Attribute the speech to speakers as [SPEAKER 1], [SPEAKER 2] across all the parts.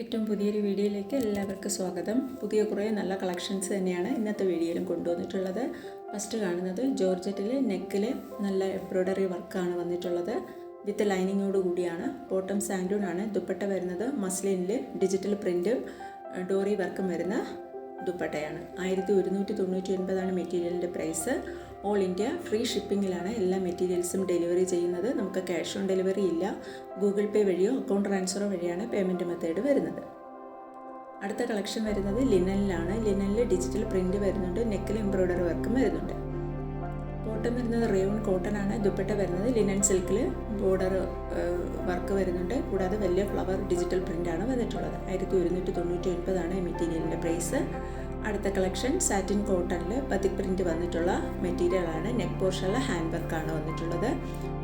[SPEAKER 1] ഏറ്റവും പുതിയൊരു വീഡിയോയിലേക്ക് എല്ലാവർക്കും സ്വാഗതം. പുതിയ കുറേ നല്ല കളക്ഷൻസ് തന്നെയാണ് ഇന്നത്തെ വീഡിയോയിലും കൊണ്ടുവന്നിട്ടുള്ളത്. ഫസ്റ്റ് കാണുന്നത് ജോർജറ്റിൽ നെക്കിൽ നല്ല എംബ്രോയ്ഡറി വർക്കാണ് വന്നിട്ടുള്ളത്. വിത്ത് ലൈനിങ്ങോട് കൂടിയാണ്. ബോട്ടം സാൻഡൂൺ ആണ് ദുപ്പട്ട വരുന്നത്. മസ്ലിനിൽ ഡിജിറ്റൽ പ്രിന്റും ഡോറി വർക്കും വരുന്ന ദുപ്പട്ടയാണ്. ആയിരത്തി ഒരുന്നൂറ്റി തൊണ്ണൂറ്റി ഒൻപതാണ് മെറ്റീരിയലിന്റെ പ്രൈസ്. ഓൾ ഇന്ത്യ ഫ്രീ ഷിപ്പിങ്ങിലാണ് എല്ലാ മെറ്റീരിയൽസും ഡെലിവറി ചെയ്യുന്നത്. നമുക്ക് ക്യാഷ് ഓൺ ഡെലിവറി ഇല്ല. ഗൂഗിൾ പേ വഴിയോ അക്കൗണ്ട് ട്രാൻസ്ഫറോ വഴിയാണ് പേയ്മെന്റ് മെത്തേഡ് വരുന്നത്. അടുത്ത കളക്ഷൻ വരുന്നത് ലിനനിലാണ്. ലിനനിൽ ഡിജിറ്റൽ പ്രിന്റ് വരുന്നുണ്ട്. നെക്കിൽ എംബ്രോയ്ഡറി വർക്കും വരുന്നുണ്ട്. ബോട്ടം വരുന്നത് കോട്ടൺ ആണ് ദുപ്പട്ട വരുന്നത് ലിനൻ സിൽക്കിൽ ബോർഡർ വർക്ക് വരുന്നുണ്ട്. കൂടാതെ വലിയ ഫ്ലവർ ഡിജിറ്റൽ പ്രിന്റ് ആണ് വന്നിട്ടുള്ളത്. ആയിരത്തി ഒരുന്നൂറ്റി തൊണ്ണൂറ്റി ഒൻപതാണ് മെറ്റീരിയലിന്റെ പ്രൈസ്. അടുത്ത കളക്ഷൻ സാറ്റിൻ കോട്ടണിൽ പതിക് പ്രിന്റ് വന്നിട്ടുള്ള മെറ്റീരിയലാണ്. നെക്ക് പോർഷനിലെ ഹാൻഡ് വർക്കാണ് വന്നിട്ടുള്ളത്.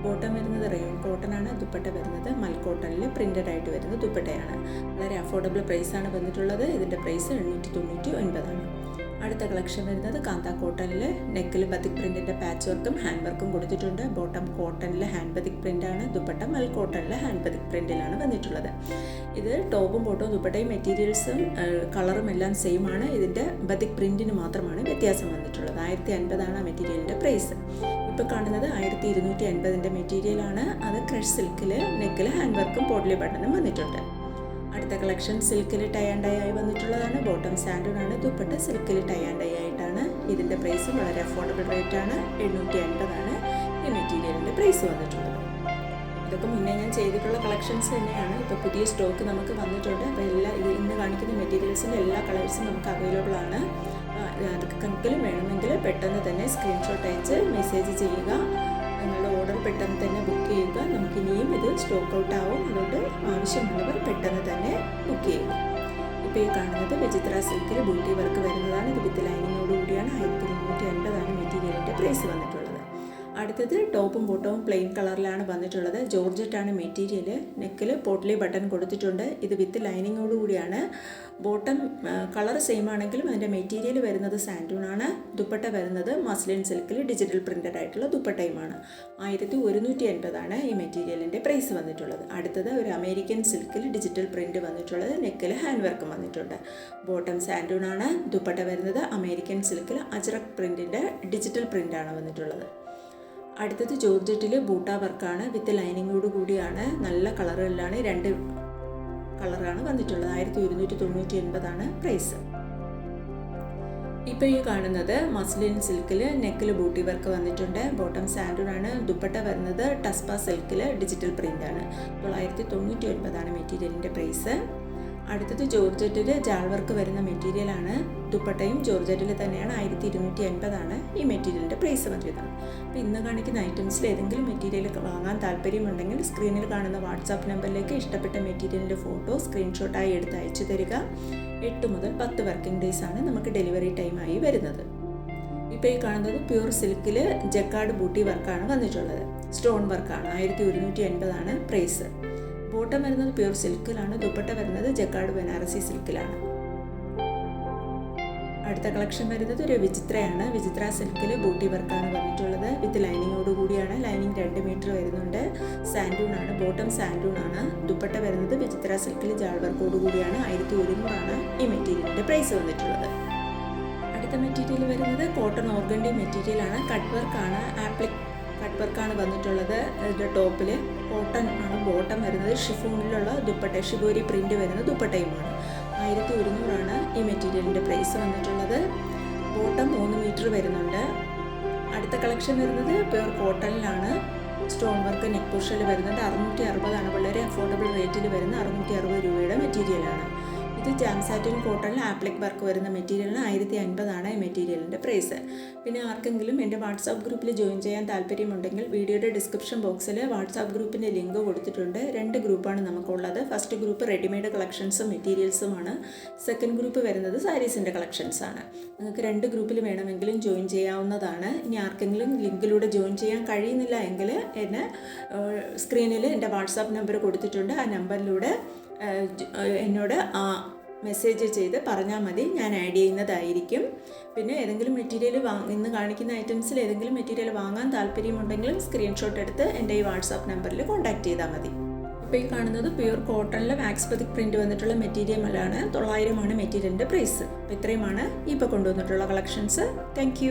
[SPEAKER 1] ബോട്ടം വരുന്നത് റയോൺ കോട്ടൺ ആണ് ദുപ്പട്ട വരുന്നത് മൽ കോട്ടണിൽ പ്രിന്റഡ് ആയിട്ട് വരുന്നത് ദുപ്പട്ടയാണ്. വളരെ അഫോർഡബിൾ പ്രൈസാണ് വന്നിട്ടുള്ളത്. ഇതിന്റെ പ്രൈസ് എണ്ണൂറ്റി തൊണ്ണൂറ്റി ഒൻപതാണ് അടുത്ത കളക്ഷൻ വരുന്നത് കാന്ത കോട്ടണിൽ നെക്കിൽ ബത്തിക് പ്രിന്റിന്റെ പാച്ച് വർക്കും ഹാൻഡ് വർക്കും കൊടുത്തിട്ടുണ്ട്. ബോട്ടം കോട്ടണിൽ ഹാൻഡ് ബത്തിക് ആണ്. ദുപ്പട്ട മൽ കോട്ടണിൽ ഹാൻഡ് ബത്തിക് പ്രിന്റിലാണ് വന്നിട്ടുള്ളത്. ഇത് ടോപ്പും ബോട്ടവും ദുപ്പട്ടയും മെറ്റീരിയൽസും കളറും എല്ലാം സെയിം ആണ്. ഇതിന്റെ ബത്തിക് പ്രിന്റിന് മാത്രമാണ് വ്യത്യാസം വന്നിട്ടുള്ളത്. ആയിരത്തി അൻപതാണ് ആ മെറ്റീരിയലിന്റെ പ്രൈസ് ഇപ്പോൾ കാണുന്നത് ആയിരത്തി ഇരുന്നൂറ്റി അൻപതിന്റെ മെറ്റീരിയലാണ് അത് ക്രഷ് സിൽക്കിൽ നെക്കിൽ ഹാൻഡ് വർക്കും പോഡ്ലി ബട്ടണും വന്നിട്ടുണ്ട്. അടുത്ത കളക്ഷൻ സിൽക്കിൽ ടൈ ആൻഡ് ഡൈ ആയി വന്നിട്ടുള്ളതാണ്. ബോട്ടം സാൻഡൂൺ ആണ് ദുപ്പട്ട സിൽക്കിൽ ടൈ ആൻഡ് ഡൈ ആയിട്ടാണ്. ഇതിന്റെ പ്രൈസ് വളരെ അഫോർഡബിൾ റേറ്റ് ആണ്. എണ്ണൂറ്റി അൻപതാണ് ഈ മെറ്റീരിയലിന്റെ പ്രൈസ് വന്നിട്ടുള്ളത്. ഇതൊക്കെ മുന്നേ ഞാൻ ചെയ്തിട്ടുള്ള കളക്ഷൻസ് തന്നെയാണ്. ഇപ്പോൾ പുതിയ സ്റ്റോക്ക് നമുക്ക് വന്നിട്ടുണ്ട്. അപ്പോൾ എല്ലാ ഇത് ഇന്ന് കാണിക്കുന്ന മെറ്റീരിയൽസിന്റെ എല്ലാ കളേഴ്സും നമുക്ക് അവൈലബിൾ ആണ്. ആർക്കെങ്കിലും വേണമെങ്കിൽ പെട്ടെന്ന് തന്നെ സ്ക്രീൻഷോട്ട് അയച്ച് മെസ്സേജ് ചെയ്യുക. പെട്ടെന്ന് തന്നെ ബുക്ക് ചെയ്യുക. നമുക്ക് ഇനിയും ഇത് സ്റ്റോക്ക് ഔട്ട് ആവും. അതുകൊണ്ട് ആവശ്യമുള്ളവർ പെട്ടെന്ന് തന്നെ ബുക്ക് ചെയ്യുക. ഇപ്പോൾ ഈ കാണുന്നത് വെജിത്ര സിൽക്കിൽ ബ്യൂട്ടി വർക്ക് വരുന്നതാണ്. ഇത് വിത്ത് ലൈനിങ്ങോട് കൂടിയാണ് ആയിരത്തി മുന്നൂറ്റി അൻപതാണ് മെറ്റീരിയലിന്റെ പ്രൈസ് വന്നിട്ടുള്ളത്. അടുത്തത് ടോപ്പും ബോട്ടവും പ്ലെയിൻ കളറിലാണ് വന്നിട്ടുള്ളത്. ജോർജറ്റാണ് മെറ്റീരിയൽ. നെക്കിൽ പോട്ടിലി ബട്ടൺ കൊടുത്തിട്ടുണ്ട്. ഇത് വിത്ത് ലൈനിങ്ങോട് കൂടിയാണ്. ബോട്ടം കളർ സെയിം ആണെങ്കിലും അതിന്റെ മെറ്റീരിയൽ വരുന്നത് സാൻഡൂൺ ആണ്. ദുപ്പട്ട വരുന്നത് മസ്ലിൻ സിൽക്കിൽ ഡിജിറ്റൽ പ്രിന്റഡ് ആയിട്ടുള്ള ദുപ്പട്ടയുമാണ് ആയിരത്തി ഒരുന്നൂറ്റി എൺപതാണ് ഈ മെറ്റീരിയലിന്റെ പ്രൈസ് വന്നിട്ടുള്ളത്. അടുത്തത് ഒരു അമേരിക്കൻ സിൽക്കിൽ ഡിജിറ്റൽ പ്രിന്റ് വന്നിട്ടുള്ളത്. നെക്കിൽ ഹാൻഡ് വർക്കും വന്നിട്ടുണ്ട്. ബോട്ടം സാൻഡൂൺ ആണ്. ദുപ്പട്ട വരുന്നത് അമേരിക്കൻ സിൽക്കിൽ അജ്രക് പ്രിന്റിന്റെ ഡിജിറ്റൽ പ്രിന്റാണ് വന്നിട്ടുള്ളത്. അടുത്തത് ജോർജറ്റിൽ ബൂട്ടാ വർക്കാണ്. വിത്ത് ലൈനിങ്ങോട് കൂടിയാണ്. നല്ല കളറുകളിലാണ് രണ്ട് കളറാണ് വന്നിട്ടുള്ളത്. ആയിരത്തി ഒരുന്നൂറ്റി തൊണ്ണൂറ്റി ഒൻപതാണ് പ്രൈസ് ഇപ്പോൾ ഈ കാണുന്നത് മസ്ലിൻ സിൽക്കിൽ നെക്കിൽ ബൂട്ടി വർക്ക് വന്നിട്ടുണ്ട്. ബോട്ടം ആണ് ദുപ്പട്ട വരുന്നത് ടസ്പ സിൽക്കിൽ ഡിജിറ്റൽ പ്രിന്റാണ് തൊള്ളായിരത്തി തൊണ്ണൂറ്റി ഒൻപതാണ് മെറ്റീരിയലിന്റെ പ്രൈസ് അടുത്തത് ജോർജറ്റിൽ ജാൾ വർക്ക് വരുന്ന മെറ്റീരിയലാണ് ദുപ്പട്ടയും ജോർജറ്റിൽ തന്നെയാണ്. ആയിരത്തി ഇരുന്നൂറ്റി അൻപതാണ് ഈ മെറ്റീരിയലിന്റെ പ്രൈസ് വന്നത് അപ്പോൾ ഇന്ന് കാണിക്കുന്ന ഐറ്റംസിൽ ഏതെങ്കിലും മെറ്റീരിയൽ വാങ്ങാൻ താല്പര്യമുണ്ടെങ്കിൽ സ്ക്രീനിൽ കാണുന്ന വാട്സാപ്പ് നമ്പറിലേക്ക് ഇഷ്ടപ്പെട്ട മെറ്റീരിയലിന്റെ ഫോട്ടോ സ്ക്രീൻഷോട്ടായി എടുത്ത് അയച്ചു തരിക. എട്ട് മുതൽ പത്ത് വർക്കിംഗ് ഡേയ്സ് ആണ് നമുക്ക് ഡെലിവറി ടൈമായി വരുന്നത്. ഇപ്പോൾ ഈ കാണുന്നത് പ്യൂർ സിൽക്കിൽ ജക്കാർഡ് ബൂട്ടി വർക്കാണ് വന്നിട്ടുള്ളത്. സ്റ്റോൺ വർക്കാണ് ആയിരത്തി ഒരുന്നൂറ്റി അൻപതാണ് പ്രൈസ് ബോട്ടം വരുന്നത് പ്യൂർ സിൽക്കിലാണ് ദുപ്പട്ട വരുന്നത് ജക്കാർഡ് ബനാറസി സിൽക്കിലാണ്. അടുത്ത കളക്ഷൻ വരുന്നത് ഒരു വിചിത്രയാണ്. വിചിത്ര സിൽക്കിൽ ബൂട്ടി വർക്കാണ് വന്നിട്ടുള്ളത്. വിത്ത് ലൈനിങ്ങോട് കൂടിയാണ്. ലൈനിങ് രണ്ട് മീറ്റർ വരുന്നുണ്ട്. സാൻഡൂൺ ആണ് ബോട്ടം സാൻഡൂൺ ആണ് ദുപ്പട്ട വരുന്നത് വിചിത്ര സിൽക്കിൽ ജാൾ വർക്കോട് കൂടിയാണ്. ആയിരത്തി ഒരുന്നൂറാണ് ഈ മെറ്റീരിയലിന്റെ പ്രൈസ് വന്നിട്ടുള്ളത്. അടുത്ത മെറ്റീരിയൽ വരുന്നത് കോട്ടൺ ഓർഗൻഡി മെറ്റീരിയലാണ്. കട്ട് വർക്കാണ്. ആപ്ലിക് കട്ട് വർക്കാണ് വന്നിട്ടുള്ളത്. ഇതിന്റെ ടോപ്പിൽ കോട്ടൺ ആണ് ബോട്ടം വരുന്നത്. ഷിഫോണിലുള്ള ദുപ്പട്ട ഷിബോരി പ്രിന്റ് വരുന്ന ദുപ്പട്ടയുമാണ്. ആയിരത്തി ഒരുന്നൂറാണ് ഈ മെറ്റീരിയലിന്റെ പ്രൈസ് വന്നിട്ടുള്ളത്. ബോട്ടം മൂന്ന് മീറ്റർ വരുന്നുണ്ട്. അടുത്ത കളക്ഷൻ വരുന്നത് പ്യൂർ കോട്ടണിലാണ്. സ്റ്റോൺ വർക്ക് നെക്ക് പോർഷനിൽ വരുന്നത് അറുന്നൂറ്റി അറുപതാണ്. വളരെ അഫോർഡബിൾ റേറ്റിൽ വരുന്ന അറുന്നൂറ്റി അറുപത് രൂപയുടെ മെറ്റീരിയലാണ്. ഇത് ജാംസാറ്റിൻ കോട്ടണിൽ ആപ്ലിക് വർക്ക് വരുന്ന മെറ്റീരിയലിന് ആയിരത്തി അൻപതാണ് ഈ മെറ്റീരിയലിന്റെ പ്രൈസ്. പിന്നെ ആർക്കെങ്കിലും എന്റെ വാട്സാപ്പ് ഗ്രൂപ്പിൽ ജോയിൻ ചെയ്യാൻ താല്പര്യമുണ്ടെങ്കിൽ വീഡിയോയുടെ ഡിസ്ക്രിപ്ഷൻ ബോക്സിൽ വാട്സാപ്പ് ഗ്രൂപ്പിന്റെ ലിങ്ക് കൊടുത്തിട്ടുണ്ട്. രണ്ട് ഗ്രൂപ്പാണ് നമുക്കുള്ളത്. ഫസ്റ്റ് ഗ്രൂപ്പ് റെഡിമെയ്ഡ് കളക്ഷൻസും മെറ്റീരിയൽസുമാണ്. സെക്കൻഡ് ഗ്രൂപ്പ് വരുന്നത് സാരീസിന്റെ കളക്ഷൻസാണ്. നിങ്ങൾക്ക് രണ്ട് ഗ്രൂപ്പിൽ വേണമെങ്കിലും ജോയിൻ ചെയ്യാവുന്നതാണ്. ഇനി ആർക്കെങ്കിലും ലിങ്കിലൂടെ ജോയിൻ ചെയ്യാൻ കഴിയുന്നില്ല എങ്കിൽ എന്നെ സ്ക്രീനിൽ എന്റെ വാട്സാപ്പ് നമ്പർ കൊടുത്തിട്ടുണ്ട്. ആ നമ്പറിലൂടെ എന്നോട് ആ മെസ്സേജ് ചെയ്ത് പറഞ്ഞാൽ മതി ഞാൻ ആഡ് ചെയ്യുന്നതായിരിക്കും. പിന്നെ ഏതെങ്കിലും മെറ്റീരിയൽ വാ ഇന്ന് കാണിക്കുന്ന ഐറ്റംസിൽ ഏതെങ്കിലും മെറ്റീരിയൽ വാങ്ങാൻ താല്പര്യമുണ്ടെങ്കിലും സ്ക്രീൻഷോട്ട് എടുത്ത് എന്റെ ഈ വാട്സാപ്പ് നമ്പറിൽ കോൺടാക്റ്റ് ചെയ്താൽ മതി. ഇപ്പോൾ ഈ കാണുന്നത് പ്യൂർ കോട്ടണിലെ വാക്സ് പതിക് പ്രിന്റ് വന്നിട്ടുള്ള മെറ്റീരിയലാണ് തൊള്ളായിരമാണ് മെറ്റീരിയലിന്റെ പ്രൈസ് അപ്പോൾ ഇത്രയുമാണ്. ഇപ്പോൾ കൊണ്ടുവന്നിട്ടുള്ള കളക്ഷൻസ് താങ്ക്